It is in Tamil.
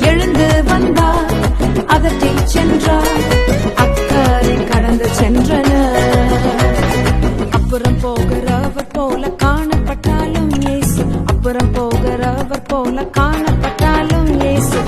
எழுந்து வந்தார் அகற்றி சென்றார். அக்கறை கடந்து சென்றனர். அப்புறம் போகிறவர் போல காணப்பட்டாலும் ஏசு அப்புறம் போகிறவர் போல காணப்பட்டாலும் ஏசு